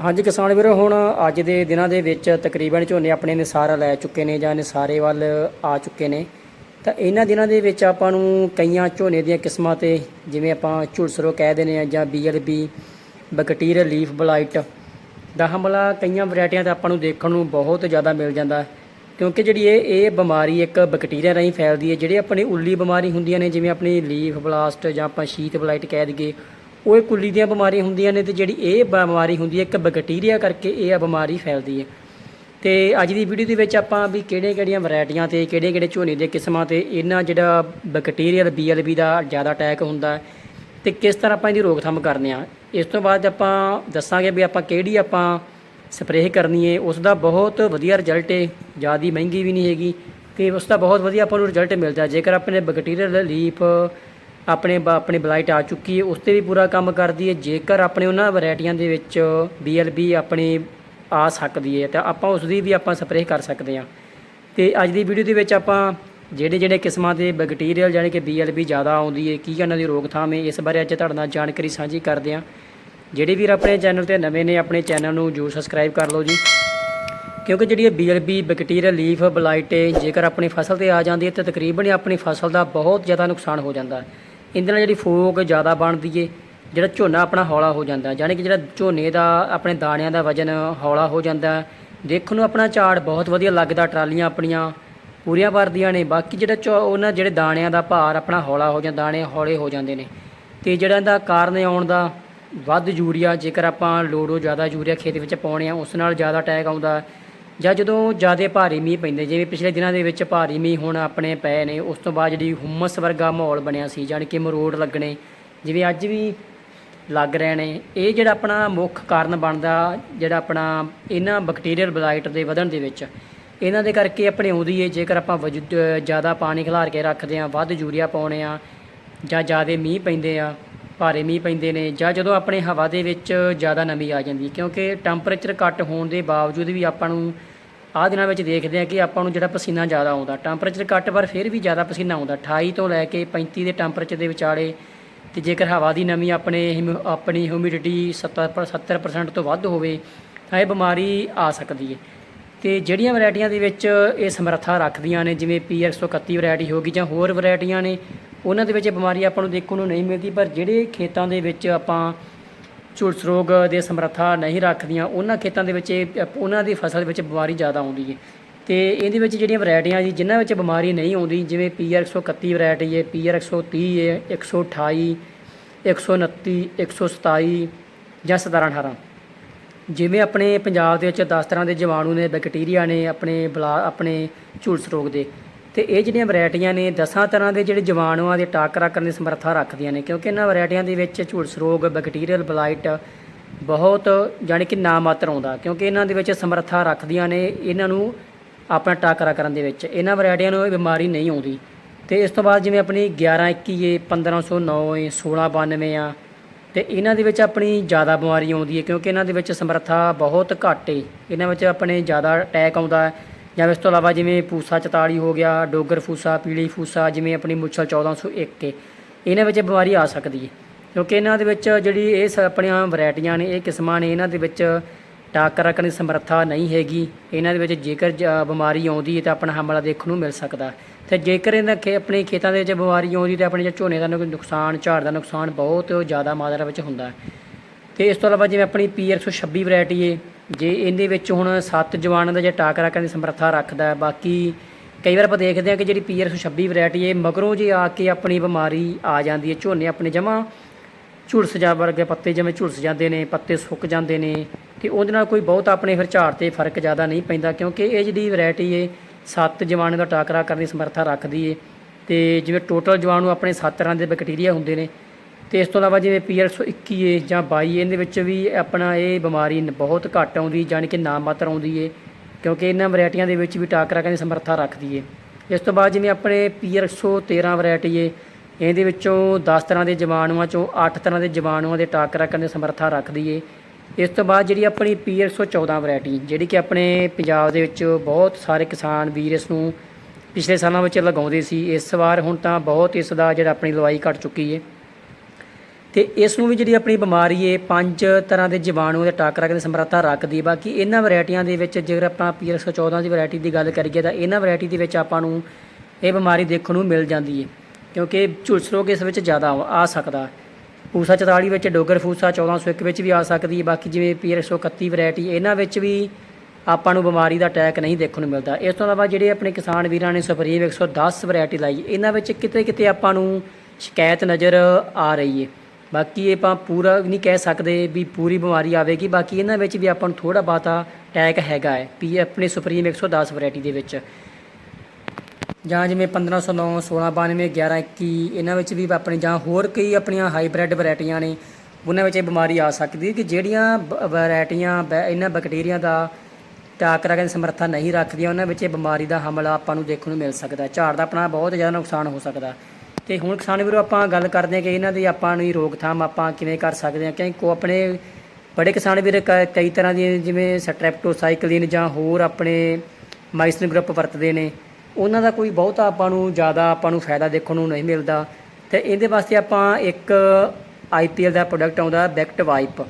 ਹਾਂਜੀ ਕਿਸਾਨ ਵੀਰੋ, ਹੁਣ ਅੱਜ ਦੇ ਦਿਨਾਂ ਦੇ ਵਿੱਚ ਤਕਰੀਬਨ ਝੋਨੇ ਆਪਣੇ ਨਿਸਾਰਾ ਲੈ ਚੁੱਕੇ ਨੇ ਜਾਂ ਨਿਸਾਰੇ ਵੱਲ ਆ ਚੁੱਕੇ ਨੇ। ਤਾਂ ਇਹਨਾਂ ਦਿਨਾਂ ਦੇ ਵਿੱਚ ਆਪਾਂ ਨੂੰ ਕਈਆਂ ਝੋਨੇ ਦੀਆਂ ਕਿਸਮਾਂ ਤੇ ਜਿਵੇਂ ਆਪਾਂ ਝੁਲਸਰੋ ਕਹਿ ਦਿੰਦੇ ਆ ਜਾਂ ਬੀਐਲਬੀ ਬੈਕਟੀਰੀਆ ਲੀਫ ਬਲਾਈਟ ਦਾ ਹਮਲਾ ਕਈਆਂ ਵੈਰਾਈਟੀਆਂ ਤੇ ਆਪਾਂ ਨੂੰ ਦੇਖਣ ਨੂੰ ਬਹੁਤ ਜ਼ਿਆਦਾ ਮਿਲ ਜਾਂਦਾ। ਕਿਉਂਕਿ ਜਿਹੜੀ ਇਹ ਇਹ ਬਿਮਾਰੀ ਇੱਕ ਬੈਕਟੀਰੀਆ ਰਾਹੀਂ ਫੈਲਦੀ ਹੈ। ਜਿਹੜੀ ਆਪਣੀ ਉੱਲੀ ਬਿਮਾਰੀ ਹੁੰਦੀਆਂ ਨੇ, ਜਿਵੇਂ ਆਪਣੀ ਲੀਫ ਬਲਾਸਟ ਜਾਂ ਆਪਾਂ ਸ਼ੀਤ ਬਲਾਈਟ ਕਹਿ ਦਈਏ ਉਹ ਇਹ ਕੁੱਲੀ ਦੀਆਂ ਬਿਮਾਰੀਆਂ ਹੁੰਦੀਆਂ ਨੇ ਤੇ ਜਿਹੜੀ ਇਹ ਬਿਮਾਰੀ ਹੁੰਦੀ ਹੈ, ਇੱਕ ਬੈਕਟੀਰੀਆ ਕਰਕੇ ਇਹ ਆ ਬਿਮਾਰੀ ਫੈਲਦੀ ਹੈ। ਤੇ ਅੱਜ ਦੀ ਵੀਡੀਓ ਦੇ ਵਿੱਚ ਆਪਾਂ ਵੀ ਕਿਹੜੀਆਂ ਕਿਹੜੀਆਂ ਵੈਰਾਈਟੀਆਂ ਤੇ ਕਿਹੜੇ ਕਿਹੜੇ ਝੋਨੇ ਦੇ ਕਿਸਮਾਂ ਤੇ ਇਹਨਾਂ ਜਿਹੜਾ ਬੈਕਟੀਰੀਅਲ ਬੀਐਲਬੀ ਦਾ ਜ਼ਿਆਦਾ ਅਟੈਕ ਹੁੰਦਾ ਹੈ ਤੇ ਕਿਸ ਤਰ੍ਹਾਂ ਆਪਾਂ ਇਹਦੀ ਰੋਕਥਾਮ ਕਰਨੇ ਆ। ਇਸ ਤੋਂ ਬਾਅਦ ਆਪਾਂ ਦੱਸਾਂਗੇ ਵੀ ਆਪਾਂ ਕਿਹੜੀ ਆਪਾਂ ਸਪਰੇਅ ਕਰਨੀ ਹੈ। ਉਸ ਦਾ ਬਹੁਤ ਵਧੀਆ ਰਿਜ਼ਲਟ ਹੈ, ਜ਼ਿਆਦਾ ਮਹਿੰਗੀ ਵੀ ਨਹੀਂ ਹੈਗੀ ਤੇ ਉਸ ਦਾ ਬਹੁਤ ਵਧੀਆ ਆਪਾਂ ਨੂੰ ਰਿਜ਼ਲਟ ਮਿਲਦਾ ਹੈ। ਜੇਕਰ ਆਪਣੇ ਬੈਕਟੀਰੀਅਲ ਲੀਫ ਆਪਣੇ ਬ- ਆਪਣੀ ਬਲਾਈਟ ਆ ਚੁੱਕੀ ਹੈ, ਉਸ ਤੇ ਵੀ ਪੂਰਾ ਕੰਮ ਕਰਦੀ ਹੈ। ਜੇਕਰ ਆਪਣੇ ਉਹਨਾਂ ਵੈਰਾਈਟੀਆਂ ਦੇ ਵਿੱਚ ਬੀਐਲਬੀ ਆਪਣੀ ਆ ਸਕਦੀ ਹੈ, ਤਾਂ ਆਪਾਂ ਉਸ ਦੀ ਵੀ ਆਪਾਂ ਸਪਰੇਅ ਕਰ ਸਕਦੇ ਹਾਂ। ਤੇ ਅੱਜ ਦੀ ਵੀਡੀਓ ਦੇ ਵਿੱਚ ਆਪਾਂ ਜਿਹੜੇ ਜਿਹੜੇ ਕਿਸਮਾਂ ਦੇ ਬੈਕਟੀਰੀਅਲ ਜਾਣੀ ਕਿ ਬੀਐਲਬੀ ਜ਼ਿਆਦਾ ਆਉਂਦੀ ਹੈ, ਕੀ ਇਹਨਾਂ ਦੀ ਰੋਕਥਾਮ ਹੈ, ਇਸ ਬਾਰੇ ਅੱਜ ਤੁਹਾਡੇ ਨਾਲ ਜਾਣਕਾਰੀ ਸਾਂਝੀ ਕਰਦੇ ਹਾਂ। ਜਿਹੜੇ ਵੀਰ ਆਪਣੇ ਚੈਨਲ ਤੇ ਨਵੇਂ ਨੇ, ਆਪਣੇ ਚੈਨਲ ਨੂੰ ਜਰੂਰ ਸਬਸਕ੍ਰਾਈਬ ਕਰ ਲਓ ਜੀ। ਕਿਉਂਕਿ ਜਿਹੜੀ ਇਹ ਬੀਐਲਬੀ ਬੈਕਟੀਰੀਅਲ, ਲੀਫ, ਬਲਾਈਟ, ਜੇਕਰ ਆਪਣੀ ਫਸਲ ਤੇ ਆ ਜਾਂਦੀ ਹੈ, ਤਾਂ ਤਕਰੀਬਨ ਹੀ ਆਪਣੀ ਫਸਲ ਦਾ ਬਹੁਤ ਜ਼ਿਆਦਾ ਨੁਕਸਾਨ ਹੋ ਜਾਂਦਾ ਹੈ। ਇਹਦੇ ਨਾਲ ਜਿਹੜੀ ਫੋਕ ਜ਼ਿਆਦਾ ਬਣਦੀ ਹੈ ਜਿਹੜਾ ਝੋਨਾ ਆਪਣਾ ਹੌਲਾ ਹੋ ਜਾਂਦਾ ਹੈ। ਕਿ ਜਿਹੜਾ ਝੋਨੇ ਦਾ ਆਪਣੇ ਦਾਣਿਆਂ ਦਾ ਵਜਨ ਹੌਲਾ ਹੋ ਜਾਂਦਾ, ਦੇਖਣ ਨੂੰ ਆਪਣਾ ਝਾੜ ਬਹੁਤ ਵਧੀਆ ਲੱਗਦਾ, ਟਰਾਲੀਆਂ ਆਪਣੀਆਂ ਪੂਰੀਆਂ ਭਰਦੀਆਂ ਨੇ, ਬਾਕੀ ਜਿਹੜਾ ਝੋ- ਉਹਨਾਂ ਜਿਹੜੇ ਦਾਣਿਆਂ ਦਾ ਭਾਰ ਆਪਣਾ ਹੌਲਾ ਹੋ ਜਾਂਦਾ, ਦਾਣੇ ਹੌਲੇ ਹੋ ਜਾਂਦੇ ਨੇ ਤੇ ਜਿਹੜਾ ਇਹਦਾ ਕਾਰਨ ਆਉਣ ਦਾ ਵੱਧ ਯੂਰੀਆ, ਜੇਕਰ ਆਪਾਂ ਲੋੜੋ ਜ਼ਿਆਦਾ ਯੂਰੀਆ ਖੇਤ ਵਿੱਚ ਪਾਉਣੇ ਆ, ਉਸ ਨਾਲ ਜ਼ਿਆਦਾ ਅਟੈਕ ਆਉਂਦਾ ਜਾਂ ਜਦੋਂ ਜ਼ਿਆਦਾ ਭਾਰੀ ਮੀਂਹ ਪੈਂਦੇ, ਜਿਵੇਂ ਪਿਛਲੇ ਦਿਨਾਂ ਦੇ ਵਿੱਚ ਭਾਰੀ ਮੀਂਹ ਹੁਣ ਆਪਣੇ ਪਏ ਨੇ, ਉਸ ਤੋਂ ਬਾਅਦ ਜਿਹੜੀ ਹੁਮਸ ਵਰਗਾ ਮਾਹੌਲ ਬਣਿਆ ਸੀ, ਜਾਣੀ ਕਿ ਮਰੋੜ ਲੱਗਣੇ, ਜਿਵੇਂ ਅੱਜ ਵੀ ਲੱਗ ਰਹੇ ਨੇ, ਇਹ ਜਿਹੜਾ ਆਪਣਾ ਮੁੱਖ ਕਾਰਨ ਬਣਦਾ, ਜਿਹੜਾ ਆਪਣਾ ਇਹਨਾਂ ਬੈਕਟੀਰੀਅਲ ਬਲਾਈਟ ਦੇ ਵਧਣ ਦੇ ਵਿੱਚ, ਇਹਨਾਂ ਦੇ ਕਰਕੇ ਆਪਣੇ ਆਉਂਦੀ ਹੈ ਜੇਕਰ ਆਪਾਂ ਵਜੂ- ਜ਼ਿਆਦਾ ਪਾਣੀ ਖਿਲਾਰ ਕੇ ਰੱਖਦੇ ਆ ਵੱਧ ਯੂਰੀਆ ਪਾਉਣੇ ਆ, ਜਾਂ ਜ਼ਿਆਦਾ ਮੀਂਹ ਪੈਂਦੇ ਆ ਭਾਰੇ ਮੀਂਹ ਪੈਂਦੇ ਨੇ ਜਾਂ ਜਦੋਂ ਆਪਣੇ ਹਵਾ ਦੇ ਵਿੱਚ ਜ਼ਿਆਦਾ ਨਮੀ ਆ ਜਾਂਦੀ ਕਿਉਂਕਿ ਟੈਂਪਰੇਚਰ ਘੱਟ ਹੋਣ ਦੇ ਬਾਵਜੂਦ ਵੀ ਆਪਾਂ ਨੂੰ ਆਹ ਦਿਨਾਂ ਵਿੱਚ ਦੇਖਦੇ ਆ ਕਿ ਆਪਾਂ ਨੂੰ ਜਿਹੜਾ ਪਸੀਨਾ ਜ਼ਿਆਦਾ ਆਉਂਦਾ। ਟੈਂਪਰੇਚਰ ਘੱਟ ਪਰ ਫਿਰ ਵੀ ਜ਼ਿਆਦਾ ਪਸੀਨਾ ਆਉਂਦਾ। 28 ਤੋਂ ਲੈ ਕੇ 35 ਦੇ ਟੈਂਪਰੇਚਰ ਦੇ ਵਿਚਾਲੇ ਤੇ ਜੇਕਰ ਹਵਾ ਦੀ ਨਮੀ ਆਪਣੇ ਹਿਮ- ਆਪਣੀ ਹਿਊਮਿਡਿਟੀ 70 70% ਤੋਂ ਵੱਧ ਹੋਵੇ, ਤਾਂ ਇਹ ਬਿਮਾਰੀ ਆ ਸਕਦੀ ਹੈ। ਤੇ ਜਿਹੜੀਆਂ ਵੈਰਾਈਟੀਆਂ ਦੇ ਵਿੱਚ ਇਹ ਸਮਰੱਥਾ ਰੱਖਦੀਆਂ ਨੇ, ਜਿਵੇਂ ਪੀ P131 ਵੈਰਾਈਟੀ ਹੋ ਗਈ ਜਾਂ ਹੋਰ ਵੈਰਾਈਟੀਆਂ ਨੇ ਉਹਨਾਂ ਦੇ ਵਿੱਚ ਇਹ ਬਿਮਾਰੀ ਆਪਾਂ ਨੂੰ ਦੇਖਣ ਨੂੰ ਨਹੀਂ ਮਿਲਦੀ, ਪਰ ਜਿਹੜੇ ਖੇਤਾਂ ਦੇ ਵਿੱਚ ਆਪਾਂ ਝੁਲਸ ਰੋਗ ਦੇ ਸਮਰੱਥਾ ਨਹੀਂ ਰੱਖਦੀਆਂ, ਉਹਨਾਂ ਖੇਤਾਂ ਦੇ ਵਿੱਚ ਇਹ- ਉਹਨਾਂ ਦੀ ਫਸਲ ਵਿੱਚ ਬਿਮਾਰੀ ਜ਼ਿਆਦਾ ਆਉਂਦੀ ਹੈ ਤੇ ਇਹਦੇ ਵਿੱਚ ਜਿਹੜੀਆਂ ਵੈਰਾਈਟੀਆਂ ਜੀ, ਜਿਨ੍ਹਾਂ ਵਿੱਚ ਬਿਮਾਰੀ ਨਹੀਂ ਆਉਂਦੀ, ਜਿਵੇਂ PR131 ਵੈਰਾਈਟੀ ਹੈ PR130 ਹੈ 128 129 127 ਜਾਂ 17 18 ਜਿਵੇਂ ਆਪਣੇ ਪੰਜਾਬ ਦੇ ਵਿੱਚ 10 ਤਰ੍ਹਾਂ ਦੇ ਜੀਵਾਣੂ ਨੇ, ਬੈਕਟੀਰੀਆ ਨੇ ਆਪਣੇ ਬਲਾ, ਆਪਣੇ ਝੁਲਸ ਰੋਗ ਦੇ। ਤੇ ਇਹ ਜਿਹੜੀਆਂ ਵੈਰਾਈਟੀਆਂ ਨੇ 10 ਤਰ੍ਹਾਂ ਦੇ ਜਿਹੜੇ ਜੀਵਾਣੂਆਂ ਦੇ ਟਾਕਰਾ ਕਰਨ ਦੀ ਸਮਰੱਥਾ ਰੱਖਦੀਆਂ ਨੇ, ਕਿਉਂਕਿ ਇਹਨਾਂ ਵੈਰਾਈਟੀਆਂ ਦੇ ਵਿੱਚ ਝੁਲਸ ਰੋਗ ਬੈਕਟੀਰੀਅਲ ਬਲਾਈਟ ਬਹੁਤ ਜਾਣੀ ਕਿ ਨਾ ਮਾਤਰ ਆਉਂਦਾ, ਕਿਉਂਕਿ ਇਹਨਾਂ ਦੇ ਵਿੱਚ ਸਮਰੱਥਾ ਰੱਖਦੀਆਂ ਨੇ ਇਹਨਾਂ ਨੂੰ ਆਪਣਾ ਟਾਕਰਾ ਕਰਨ ਦੇ ਵਿੱਚ। ਇਹਨਾਂ ਵੈਰਾਈਟੀਆਂ ਨੂੰ ਇਹ ਬਿਮਾਰੀ ਨਹੀਂ ਆਉਂਦੀ। ਤੇ ਇਸ ਤੋਂ ਬਾਅਦ ਜਿਵੇਂ ਆਪਣੀ 1121 ਏ 1509 ਏ 1692 ਆ, ਤੇ ਇਹਨਾਂ ਦੇ ਵਿੱਚ ਆਪਣੀ ਜ਼ਿਆਦਾ ਬਿਮਾਰੀ ਆਉਂਦੀ ਹੈ, ਕਿਉਂਕਿ ਇਹਨਾਂ ਦੇ ਵਿੱਚ ਸਮਰੱਥਾ ਬਹੁਤ ਘੱਟ ਏ। ਇਹਨਾਂ ਵਿੱਚ ਆਪਣੇ ਜ਼ਿਆਦਾ ਅਟੈਕ ਆਉਂਦਾ ਹੈ। ਜਾਂ ਇਸ ਤੋਂ ਇਲਾਵਾ ਜਿਵੇਂ ਪੂਸਾ 44 ਹੋ ਗਿਆ, ਡੋਗਰ ਫੂਸਾ, ਪੀਲੀ ਫੂਸਾ, ਜਿਵੇਂ ਆਪਣੀ ਮੁੱਛਲ 1401 ਹੈ ਇਹਨਾਂ ਵਿੱਚ ਬਿਮਾਰੀ ਆ ਸਕਦੀ ਹੈ। ਕਿਉਂਕਿ ਇਹਨਾਂ ਦੇ ਵਿੱਚ ਜਿਹੜੀ ਇਹ ਸ- ਆਪਣੀਆਂ ਵੈਰਾਈਟੀਆਂ ਨੇ, ਇਹ ਕਿਸਮਾਂ ਨੇ, ਇਹਨਾਂ ਦੇ ਵਿੱਚ ਟਾਕਰ ਰੱਖਣ ਦੀ ਸਮਰੱਥਾ ਨਹੀਂ ਹੈਗੀ। ਇਹਨਾਂ ਦੇ ਵਿੱਚ ਜੇਕਰ ਜ- ਬਿਮਾਰੀ ਆਉਂਦੀ ਹੈ ਤਾਂ ਆਪਣਾ ਹਮਲਾ ਦੇਖਣ ਨੂੰ ਮਿਲ ਸਕਦਾ ਤੇ ਜੇਕਰ ਇਹਨਾਂ ਖੇ, ਆਪਣੇ ਖੇਤਾਂ ਦੇ ਵਿੱਚ ਬਿਮਾਰੀ ਆਉਂਦੀ ਤਾਂ ਆਪਣੇ ਝੋਨੇ ਦਾ ਨੁਕਸਾਨ, ਝਾੜ ਦਾ ਨੁਕਸਾਨ ਬਹੁਤ ਜ਼ਿਆਦਾ ਮਾਤਰਾ ਵਿੱਚ ਹੁੰਦਾ ਹੈ। ਤੇ ਇਸ ਤੋਂ ਇਲਾਵਾ ਜਿਵੇਂ ਆਪਣੀ PR126 ਵੈਰਾਈਟੀ ਏ ਜੇ ਇਹਦੇ ਵਿੱਚ ਹੁਣ ਸੱਤ ਜਵਾਨਾਂ ਦਾ ਜੇ ਟਾਕਰਾ ਕਰਨ ਦੀ ਸਮਰੱਥਾ ਰੱਖਦਾ ਬਾਕੀ ਕਈ ਵਾਰ ਆਪਾਂ ਦੇਖਦੇ ਹਾਂ ਕਿ ਜਿਹੜੀ PR126 ਵੈਰਾਈਟੀ ਏ ਮਗਰੋਂ ਜੇ ਆ ਕੇ ਆਪਣੀ ਬਿਮਾਰੀ ਆ ਜਾਂਦੀ ਹੈ, ਝੋਨੇ ਆਪਣੇ ਜਮਾ ਝੁਲਸ ਜਾ ਵਰਗੇ ਪੱਤੇ ਜਿਵੇਂ ਝੁਲਸ ਜਾਂਦੇ ਨੇ, ਪੱਤੇ ਸੁੱਕ ਜਾਂਦੇ ਨੇ ਤੇ ਉਹਦੇ ਨਾਲ ਕੋਈ ਬਹੁਤ ਆਪਣੇ ਫਿਰ ਝਾੜ ਤੇ ਫ਼ਰਕ ਜ਼ਿਆਦਾ ਨਹੀਂ ਪੈਂਦਾ ਕਿਉਂਕਿ ਇਹ ਜਿਹੜੀ ਵੈਰਾਈਟੀ ਏ ਸੱਤ ਜਵਾਨਾਂ ਦਾ ਟਾਕਰਾ ਕਰਨ ਦੀ ਸਮਰੱਥਾ ਰੱਖਦੀ ਏ ਤੇ ਜਿਵੇਂ ਟੋਟਲ ਜਵਾਨ ਨੂੰ ਆਪਣੇ ਸੱਤ ਤਰ੍ਹਾਂ ਦੇ ਬੈਕਟੀਰੀਆ ਹੁੰਦੇ ਨੇ ਤੇ ਇਸ ਤੋਂ ਇਲਾਵਾ ਜਿਵੇਂ PR121 ਏ ਜਾਂ 22 ਇਹਦੇ ਵਿੱਚ ਵੀ ਆਪਣਾ ਇਹ ਬਿਮਾਰੀ ਬਹੁਤ ਘੱਟ ਆਉਂਦੀ, ਜਾਣੀ ਕਿ ਨਾ ਮਾਤਰ ਆਉਂਦੀ ਏ, ਕਿਉਂਕਿ ਇਹਨਾਂ ਵੈਰਾਈਟੀਆਂ ਦੇ ਵਿੱਚ ਵੀ ਟਾਕਰਾ ਕਰਨ ਦੀ ਸਮਰੱਥਾ ਰੱਖਦੀ ਏ। ਇਸ ਤੋਂ ਬਾਅਦ ਜਿਵੇਂ ਆਪਣੇ PR113 ਵੈਰਾਈਟੀ ਏ, ਇਹਦੇ ਵਿੱਚੋਂ 10 ਤਰ੍ਹਾਂ ਦੇ ਜੀਵਾਣੂਆਂ ਚੋਂ 8 ਤਰ੍ਹਾਂ ਦੇ ਜੀਵਾਣੂਆਂ ਦੇ ਟਾਕਰਾ ਕਰਨ ਦੀ ਸਮਰੱਥਾ ਰੱਖਦੀ ਏ। ਇਸ ਤੋਂ ਬਾਅਦ ਜਿਹੜੀ ਆਪਣੀ PR114 ਵੈਰਾਈਟੀ, ਜਿਹੜੀ ਕਿ ਆਪਣੇ ਪੰਜਾਬ ਦੇ ਵਿੱਚ ਬਹੁਤ ਸਾਰੇ ਕਿਸਾਨ ਵੀਰ ਇਸ ਨੂੰ ਪਿਛਲੇ ਸਾਲਾਂ ਵਿੱਚ ਲਗਾਉਂਦੇ ਸੀ, ਇਸ ਵਾਰ ਹੁਣ ਤਾਂ ਬਹੁਤ ਇਸ ਦਾ ਜਿਹੜਾ ਆਪਣੀ ਲਵਾਈ ਘਟ ਚੁੱਕੀ ਏ। ਤੇ ਇਸ ਨੂੰ ਵੀ ਜਿਹੜੀ ਆਪਣੀ ਬਿਮਾਰੀ ਏ, ਪੰਜ ਤਰ੍ਹਾਂ ਦੇ ਜੀਵਾਣੂ ਦੇ ਟਾਕਰਾ ਦੀ ਸਮਰੱਥਾ ਰੱਖਦੀ ਹੈ ਬਾਕੀ ਇਹਨਾਂ ਵੈਰਾਈਟੀਆਂ ਦੇ ਵਿੱਚ ਜੇਕਰ ਆਪਾਂ ਪੀਆਰ 114 ਦੀ ਵੈਰਾਈਟੀ ਦੀ ਗੱਲ ਕਰੀਏ ਤਾਂ ਇਹਨਾਂ ਵੈਰਾਈਟੀ ਦੇ ਵਿੱਚ ਆਪਾਂ ਨੂੰ ਇਹ ਬਿਮਾਰੀ ਦੇਖਣ ਨੂੰ ਮਿਲ ਜਾਂਦੀ ਹੈ ਕਿਉਂਕਿ ਝੁਲਸ ਰੋਗ ਇਸ ਵਿੱਚ ਜ਼ਿਆਦਾ ਆ ਸਕਦਾ। ਪੂਸਾ 44 ਵਿੱਚ, ਡੋਗਰ ਫੂਸਾ 1401 ਵਿੱਚ ਵੀ ਆ ਸਕਦੀ ਹੈ ਬਾਕੀ ਜਿਵੇਂ ਪੀਆਰ 131 ਵੈਰਾਈਟੀ, ਇਹਨਾਂ ਵਿੱਚ ਵੀ ਆਪਾਂ ਨੂੰ ਬਿਮਾਰੀ ਦਾ ਅਟੈਕ ਨਹੀਂ ਦੇਖਣ ਨੂੰ ਮਿਲਦਾ। ਇਸ ਤੋਂ ਇਲਾਵਾ ਜਿਹੜੇ ਆਪਣੇ ਕਿਸਾਨ ਵੀਰਾਂ ਨੇ ਸੁਪਰੀਮ 110 ਵੈਰਾਈਟੀ ਲਾਈ, ਇਹਨਾਂ ਵਿੱਚ ਕਿਤੇ ਕਿਤੇ ਆਪਾਂ ਨੂੰ ਸ਼ਿਕਾਇਤ ਨਜ਼ਰ ਆ ਰਹੀ ਹੈ ਬਾਕੀ ਇਹ ਆਪਾਂ ਪੂਰਾ ਨਹੀਂ ਕਹਿ ਸਕਦੇ ਵੀ ਪੂਰੀ ਬਿਮਾਰੀ ਆਵੇਗੀ, ਬਾਕੀ ਇਹਨਾਂ ਵਿੱਚ ਵੀ ਆਪਾਂ ਨੂੰ ਥੋੜਾ ਬਾਤਾ ਅਟੈਕ ਹੈਗਾ ਹੈ, ਵੀ ਆਪਣੇ ਸੁਪਰੀਮ 110 ਵੈਰਾਈਟੀ ਦੇ ਵਿੱਚ। ਜਾਂ ਜਿਵੇਂ 1509 1692 1121 ਇਹਨਾਂ ਵਿੱਚ ਵੀ ਆਪਣੇ ਜਾਂ ਹੋਰ ਕਈ ਆਪਣੀਆਂ ਹਾਈਬ੍ਰਿਡ ਵੈਰਾਈਟੀਆਂ ਨੇ, ਉਹਨਾਂ ਵਿੱਚ ਇਹ ਬਿਮਾਰੀ ਆ ਸਕਦੀ ਹੈ ਕਿ ਜਿਹੜੀਆਂ ਬ- ਵੈਰਾਈਟੀਆਂ ਬੈ- ਇਹਨਾਂ ਬੈਕਟੀਰੀਆ ਦਾ ਟਾਕਰਾ ਕਰਨ ਸਮਰੱਥਾ ਨਹੀਂ ਰੱਖਦੀਆਂ, ਉਹਨਾਂ ਵਿੱਚ ਇਹ ਬਿਮਾਰੀ ਦਾ ਹਮਲਾ ਆਪਾਂ ਨੂੰ ਦੇਖਣ ਨੂੰ ਮਿਲ ਸਕਦਾ, ਝਾੜ ਦਾ ਆਪਣਾ ਬਹੁਤ ਜ਼ਿਆਦਾ ਨੁਕਸਾਨ ਹੋ ਸਕਦਾ। ਤੇ ਹੁਣ ਕਿਸਾਨ ਵੀਰੋ, ਆਪਾਂ ਗੱਲ ਕਰਦੇ ਹਾਂ ਕਿ ਇਹਨਾਂ ਦੀ ਆਪਾਂ ਨੂੰ ਰੋਕਥਾਮ ਆਪਾਂ ਕਿਵੇਂ ਕਰ ਸਕਦੇ ਹਾਂ, ਕਿਉਂਕਿ ਕੋ ਆਪਣੇ ਬੜੇ ਕਿਸਾਨ ਵੀਰ ਕ- ਕਈ ਤਰ੍ਹਾਂ ਦੀ ਜਿਵੇਂ ਸਟ੍ਰੈਪਟੋਸਾਈਕਲਿਨ ਜਾਂ ਹੋਰ ਆਪਣੇ ਮਾਈਸਨ ਗਰੁੱਪ ਵਰਤਦੇ ਨੇ। ਉਹਨਾਂ ਦਾ ਕੋਈ ਬਹੁਤਾ ਆਪਾਂ ਨੂੰ ਜ਼ਿਆਦਾ ਆਪਾਂ ਨੂੰ ਫਾਇਦਾ ਦੇਖਣ ਨੂੰ ਨਹੀਂ ਮਿਲਦਾ। ਤੇ ਇਹਦੇ ਵਾਸਤੇ ਆਪਾਂ ਇੱਕ ਆਈਪੀਐਲ ਦਾ ਪ੍ਰੋਡਕਟ ਆਉਂਦਾ ਬੈਕਟ ਵਾਈਪ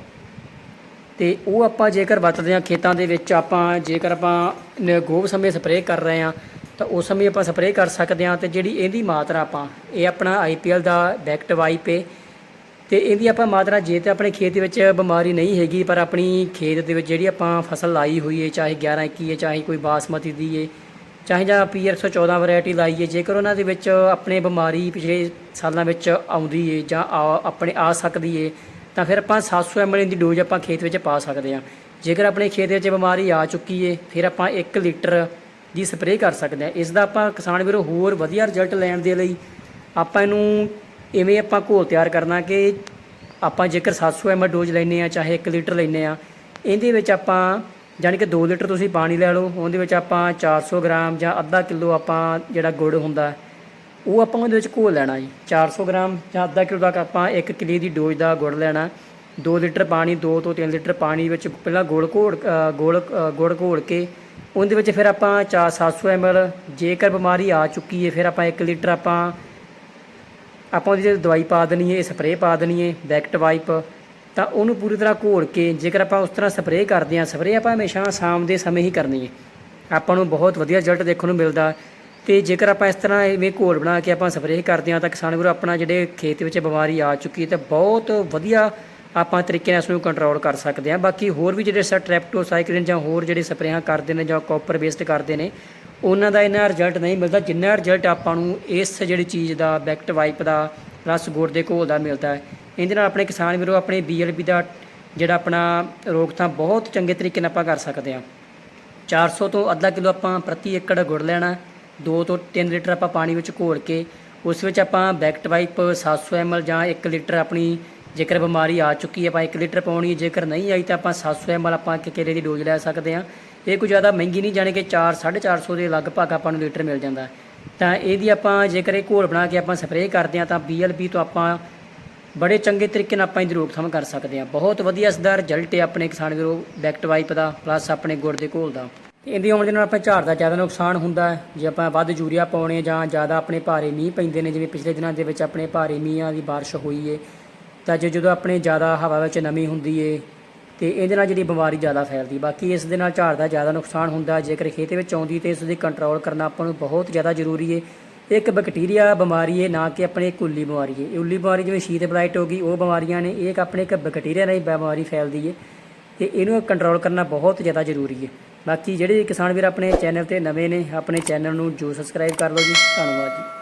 ਤੇ ਉਹ ਆਪਾਂ ਜੇਕਰ ਵਰਤਦੇ ਹਾਂ ਖੇਤਾਂ ਦੇ ਵਿੱਚ ਆਪਾਂ, ਜੇਕਰ ਆਪਾਂ ਨ- ਗੋਭ ਸਮੇਂ ਸਪਰੇਅ ਕਰ ਰਹੇ ਹਾਂ ਤਾਂ ਉਸ ਸਮੇਂ ਆਪਾਂ ਸਪਰੇਅ ਕਰ ਸਕਦੇ ਹਾਂ ਤੇ ਜਿਹੜੀ ਇਹਦੀ ਮਾਤਰਾ ਆਪਾਂ, ਇਹ ਆਪਣਾ ਆਈਪੀਐਲ ਦਾ ਬੈਕਟ ਵਾਈਪ ਹੈ ਤੇ ਇਹਦੀ ਆਪਾਂ ਮਾਤਰਾ, ਜੇ ਤੇ ਆਪਣੇ ਖੇਤ ਦੇ ਵਿੱਚ ਬਿਮਾਰੀ ਨਹੀਂ ਹੈਗੀ, ਪਰ ਆਪਣੀ ਖੇਤ ਦੇ ਵਿੱਚ ਜਿਹੜੀ ਆਪਾਂ ਫਸਲ ਲਾਈ ਹੋਈ ਹੈ ਚਾਹੇ 11 21 ਹੈ ਚਾਹੇ ਕੋਈ ਬਾਸਮਤੀ ਦੀ ਹੈ ਚਾਹੇ ਜਾਂ ਪੀਆਰ 114 ਵੈਰਾਈਟੀ ਲਾਈ ਹੈ ਜੇਕਰ ਉਹਨਾਂ ਦੇ ਵਿੱਚ ਆਪਣੇ ਬਿਮਾਰੀ ਪਿਛਲੇ ਸਾਲਾਂ ਵਿੱਚ ਆਉਂਦੀ ਹੈ ਜਾਂ ਆ- ਆਪਣੇ ਆ ਸਕਦੀ ਹੈ ਤਾਂ ਫਿਰ ਆਪਾਂ 700 ml ਦੀ ਡੋਜ਼ ਆਪਾਂ ਖੇਤ ਵਿੱਚ ਪਾ ਸਕਦੇ ਹਾਂ। ਜੇਕਰ ਆਪਣੇ ਖੇਤ ਵਿੱਚ ਬਿਮਾਰੀ ਆ ਚੁੱਕੀ ਹੈ ਫਿਰ ਆਪਾਂ 1 ਲੀਟਰ ਦੀ ਸਪਰੇਅ ਕਰ ਸਕਦੇ ਹਾਂ। ਇਸ ਦਾ ਆਪਾਂ ਕਿਸਾਨ ਵੀਰੋ ਹੋਰ ਵਧੀਆ ਰਿਜ਼ਲਟ ਲੈਣ ਦੇ ਲਈ ਆਪਾਂ ਇਹਨੂੰ ਇਵੇਂ ਆਪਾਂ ਘੋਲ ਤਿਆਰ ਕਰਨਾ ਕਿ ਆਪਾਂ ਜੇਕਰ 700 ml ਡੋਜ਼ ਲੈਨੇ ਆ ਚਾਹੇ 1 ਲੀਟਰ ਲੈਨੇ ਆ ਇਹਦੇ ਵਿੱਚ ਆਪਾਂ ਜਾਣੀ ਕਿ 2 ਲੀਟਰ ਤੁਸੀਂ ਪਾਣੀ ਲੈ ਲਓ ਉਹਦੇ ਵਿੱਚ ਆਪਾਂ 400 ਗ੍ਰਾਮ ਜਾਂ ਅੱਧਾ ਕਿਲੋ ਆਪਾਂ ਜਿਹੜਾ ਗੁੜ ਹੁੰਦਾ ਉਹ ਆਪਾਂ ਉਹਦੇ ਵਿੱਚ ਘੋਲ ਲੈਣਾ ਜੀ। 400 ਗ੍ਰਾਮ ਜਾਂ ਅੱਧਾ ਕਿਲੋ ਤੱਕ ਆਪਾਂ 1 ਕਿਲੇ ਦੀ ਡੋਜ਼ ਦਾ ਗੁੜ ਲੈਣਾ। 2 ਲੀਟਰ ਪਾਣੀ 2 ਤੋਂ 3 ਲੀਟਰ ਪਾਣੀ ਵਿੱਚ ਪਹਿਲਾਂ ਗੁੜ ਘੋਲ ਅ, ਗੁੜ ਗੁੜ ਘੋਲ ਕੇ ਉਹਦੇ ਵਿੱਚ ਫਿਰ ਆਪਾਂ 4 700 ml, ਜੇਕਰ ਬਿਮਾਰੀ ਆ ਚੁੱਕੀ ਹੈ ਫਿਰ ਆਪਾਂ 1 ਲੀਟਰ ਆਪਾਂ ਆਪਾਂ ਉਹਦੀ ਜਿਹੜੀ ਦਵਾਈ ਪਾ ਦੇਣੀ ਹੈ ਸਪਰੇਅ ਪਾ ਦੇਣੀ ਹੈ ਬੈਕਟ ਵਾਈਪ ਤਾਂ ਉਹਨੂੰ ਪੂਰੀ ਤਰ੍ਹਾਂ ਘੋਲ ਕੇ, ਜੇਕਰ ਆਪਾਂ ਉਸ ਤਰ੍ਹਾਂ ਸਪਰੇਅ ਕਰਦੇ ਹਾਂ ਸਪਰੇਅ ਆਪਾਂ ਹਮੇਸ਼ਾ ਸ਼ਾਮ ਦੇ ਸਮੇਂ ਹੀ ਕਰਨੀ ਹੈ ਆਪਾਂ ਨੂੰ ਬਹੁਤ ਵਧੀਆ ਰਿਜ਼ਲਟ ਦੇਖਣ ਨੂੰ ਮਿਲਦਾ। ਤੇ ਜੇਕਰ ਆਪਾਂ ਇਸ ਤਰ੍ਹਾਂ ਇਵੇਂ ਘੋਲ ਬਣਾ ਕੇ ਆਪਾਂ ਸਪਰੇਅ ਕਰਦੇ ਹਾਂ, ਤਾਂ ਕਿਸਾਨ ਵੀਰੋ, ਆਪਣਾ ਜਿਹੜੇ ਖੇਤ ਵਿੱਚ ਬਿਮਾਰੀ ਆ ਚੁੱਕੀ ਹੈ ਤਾਂ ਬਹੁਤ ਵਧੀਆ ਆਪਾਂ ਤਰੀਕੇ ਨਾਲ ਇਸ ਨੂੰ ਕੰਟਰੋਲ ਕਰ ਸਕਦੇ ਹਾਂ। ਬਾਕੀ ਹੋਰ ਵੀ ਜਿਹੜੇ ਸਟ੍ਰੈਪਟੋਸਾਈਕਲਿਨ ਜਾਂ ਹੋਰ ਜਿਹੜੇ ਸਪਰੇਆਂ ਕਰਦੇ ਨੇ ਜਾਂ ਕਾਪਰ ਬੇਸਡ ਕਰਦੇ ਨੇ, ਉਹਨਾਂ ਦਾ ਇਹਨਾਂ ਰਿਜ਼ਲਟ ਨਹੀਂ ਮਿਲਦਾ। ਜਿੰਨਾ ਰਿਜ਼ਲਟ ਆਪਾਂ ਨੂੰ ਇਸ ਜਿਹੜੀ ਚੀਜ਼ ਦਾ ਬੈਕਟ ਵਾਈਪ ਦਾ ਪਲੱਸ ਗੁੜ ਦੇ ਘੋਲ ਦਾ ਮਿਲਦਾ ਹੈ। ਇਹਦੇ ਨਾਲ ਆਪਣੇ ਕਿਸਾਨ ਵੀਰੋ, ਆਪਣੇ ਬੀਐਲਬੀ ਦਾ ਜਿਹੜਾ ਆਪਣਾ ਰੋਕਥਾਮ ਬਹੁਤ ਚੰਗੇ ਤਰੀਕੇ ਨਾਲ ਆਪਾਂ ਕਰ ਸਕਦੇ ਹਾਂ। 400 ਤੋਂ ਅੱਧਾ ਕਿਲੋ ਆਪਾਂ ਪ੍ਰਤੀ ਏਕੜ ਗੁੜ ਲੈਣਾ 2 ਤੋਂ 3 ਲੀਟਰ ਆਪਾਂ ਪਾਣੀ ਵਿੱਚ ਘੋਲ ਕੇ, ਉਸ ਵਿੱਚ ਆਪਾਂ ਬੈਕਟ ਵਾਈਪ 700 ml ਜਾਂ 1 ਲੀਟਰ ਆਪਣੀ ਜੇਕਰ ਬਿਮਾਰੀ ਆ ਚੁੱਕੀ ਹੈ, ਆਪਾਂ 1 ਲੀਟਰ ਪਾਉਣੀ ਹੈ, ਜੇਕਰ ਨਹੀਂ ਆਈ ਤਾਂ ਆਪਾਂ 700 ml ਆਪਾਂ ਇੱਕ ਕੇਲੇ ਦੀ ਡੋਜ਼ ਲੈ ਸਕਦੇ ਹਾਂ। ਇਹ ਕੋਈ ਜ਼ਿਆਦਾ ਮਹਿੰਗੀ ਨਹੀਂ, ਜਾਣੀ ਕਿ 4 450 ਦੇ ਲਗਭਗ ਆਪਾਂ ਨੂੰ ਲੀਟਰ ਮਿਲ ਜਾਂਦਾ ਤਾਂ ਇਹਦੀ ਆਪਾਂ ਜੇਕਰ ਇਹ ਘੋਲ ਬਣਾ ਕੇ ਆਪਾਂ ਸਪਰੇਅ ਕਰਦੇ ਹਾਂ, ਤਾਂ BLB ਤੋਂ ਆਪਾਂ ਬੜੇ ਚੰਗੇ ਤਰੀਕੇ ਨਾਲ ਆਪਾਂ ਇਹਦੀ ਰੋਕਥਾਮ ਕਰ ਸਕਦੇ ਹਾਂ। ਬਹੁਤ ਵਧੀਆ ਇਸਦਾ ਰਿਜ਼ਲਟ ਹੈ ਆਪਣੇ ਕਿਸਾਨ ਵੀਰੋ ਬੈਕਟ ਵਾਈਪ ਦਾ ਪਲੱਸ ਆਪਣੇ ਗੁੜ ਦੇ ਘੋਲ ਦਾ। ਤੇ ਇਹਦੀ ਆਉਣ ਦੇ ਨਾਲ ਆਪਾਂ ਝਾੜ ਦਾ ਜ਼ਿਆਦਾ ਨੁਕਸਾਨ ਹੁੰਦਾ ਜੇ ਆਪਾਂ ਵੱਧ ਯੂਰੀਆ ਪਾਉਣੇ ਜਾਂ ਜ਼ਿਆਦਾ ਆਪਣੇ ਭਾਰੇ ਮੀਂਹ ਪੈਂਦੇ ਨੇ, ਜਿਵੇਂ ਪਿਛਲੇ ਦਿਨਾਂ ਦੇ ਵਿੱਚ ਆਪਣੇ ਭਾਰੇ ਮੀਂਹਾਂ ਦੀ ਬਾਰਿਸ਼ ਹੋਈ ਏ ਤਾਂ ਜੇ ਜਦੋਂ ਆਪਣੇ ਜ਼ਿਆਦਾ ਹਵਾ ਵਿੱਚ ਨਮੀ ਹੁੰਦੀ ਏ ਤੇ ਇਹਦੇ ਨਾਲ ਜਿਹੜੀ ਬਿਮਾਰੀ ਜ਼ਿਆਦਾ ਫੈਲਦੀ ਬਾਕੀ ਇਸ ਦੇ ਨਾਲ ਝਾੜ ਦਾ ਜ਼ਿਆਦਾ ਨੁਕਸਾਨ ਹੁੰਦਾ ਜੇਕਰ ਖੇਤ ਵਿੱਚ ਆਉਂਦੀ ਤੇ ਇਸ ਦੀ ਕੰਟਰੋਲ ਕਰਨਾ ਆਪਾਂ ਨੂੰ ਬਹੁਤ ਜ਼ਿਆਦਾ ਜ਼ਰੂਰੀ ਏ। ਇਹ ਇੱਕ ਬੈਕਟੀਰੀਆ ਬਿਮਾਰੀ ਏ, ਨਾ ਕਿ ਆਪਣੇ ਇੱਕ ਉੱਲੀ ਬਿਮਾਰੀ ਏ। ਉੱਲੀ ਬਿਮਾਰੀ ਜਿਵੇਂ ਸ਼ੀਤ ਬਲਾਈਟ ਹੋ ਗਈ, ਉਹ ਬਿਮਾਰੀਆਂ ਨੇ, ਇਹ ਇੱਕ ਆਪਣੇ ਇੱਕ ਬੈਕਟੀਰੀਆ ਨਾਲ ਹੀ ਬਿਮਾਰੀ ਫੈਲਦੀ ਏ ਤੇ ਇਹਨੂੰ ਕੰਟਰੋਲ ਕਰਨਾ ਬਹੁਤ ਜ਼ਿਆਦਾ ਜ਼ਰੂਰੀ ਹੈ ਬਾਕੀ ਜਿਹੜੇ ਕਿਸਾਨ ਵੀਰ ਆਪਣੇ ਚੈਨਲ ਤੇ ਨਵੇਂ ਨੇ, ਆਪਣੇ ਚੈਨਲ ਨੂੰ ਜੋ ਸਬਸਕ੍ਰਾਈਬ ਕਰ ਲਓ ਜੀ। ਧੰਨਵਾਦ ਜੀ।